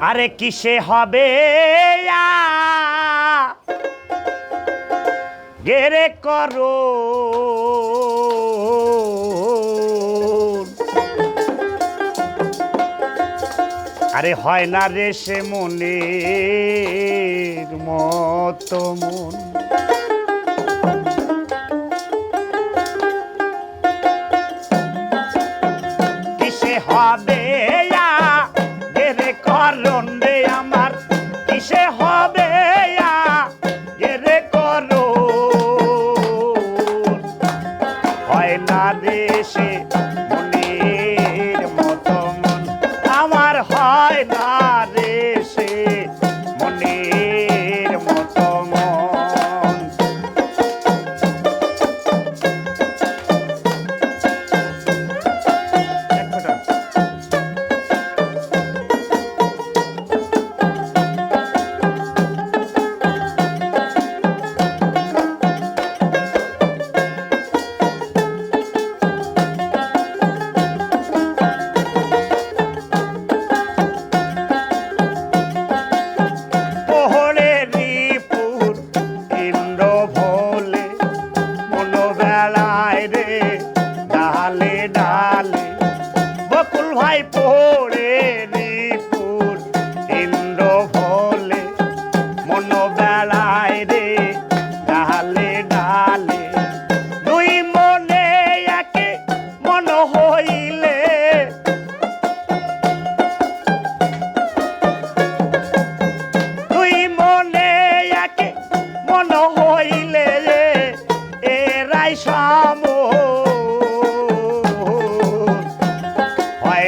আরে কিসে হবে? গেরে করো আরে হয় না রে সে মনের মতো মন কিসে হবে মনোবেলায় রে ডালে ডালে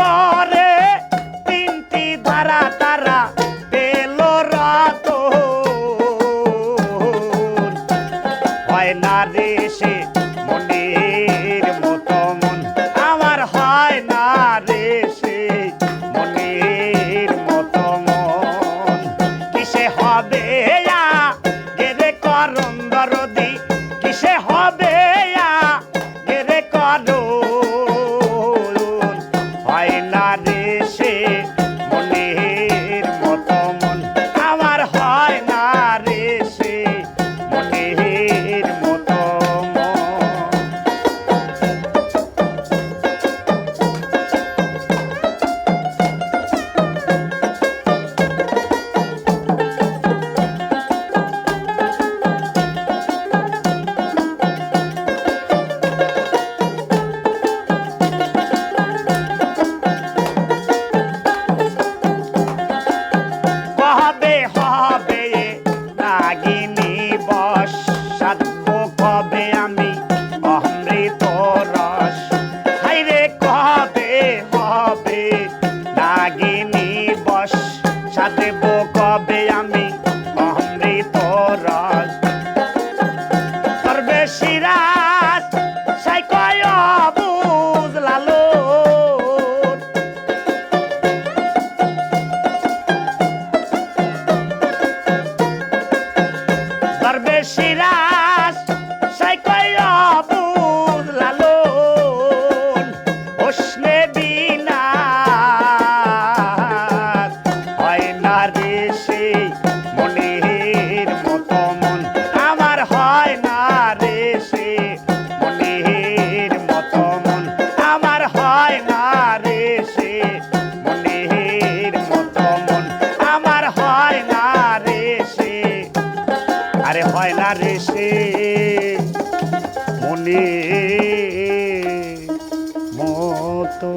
করে, তিনটি ধারা তারা পেল রাত হয় না দেশে মনের মতো মন, আমার হয় না দেশে মনের মতো মন। কিসে হবে দেশে সিরাজ সাই কয় বুঝ লালো দরবেশ সিরাজ আরে হয় না রে সে। মনে মতো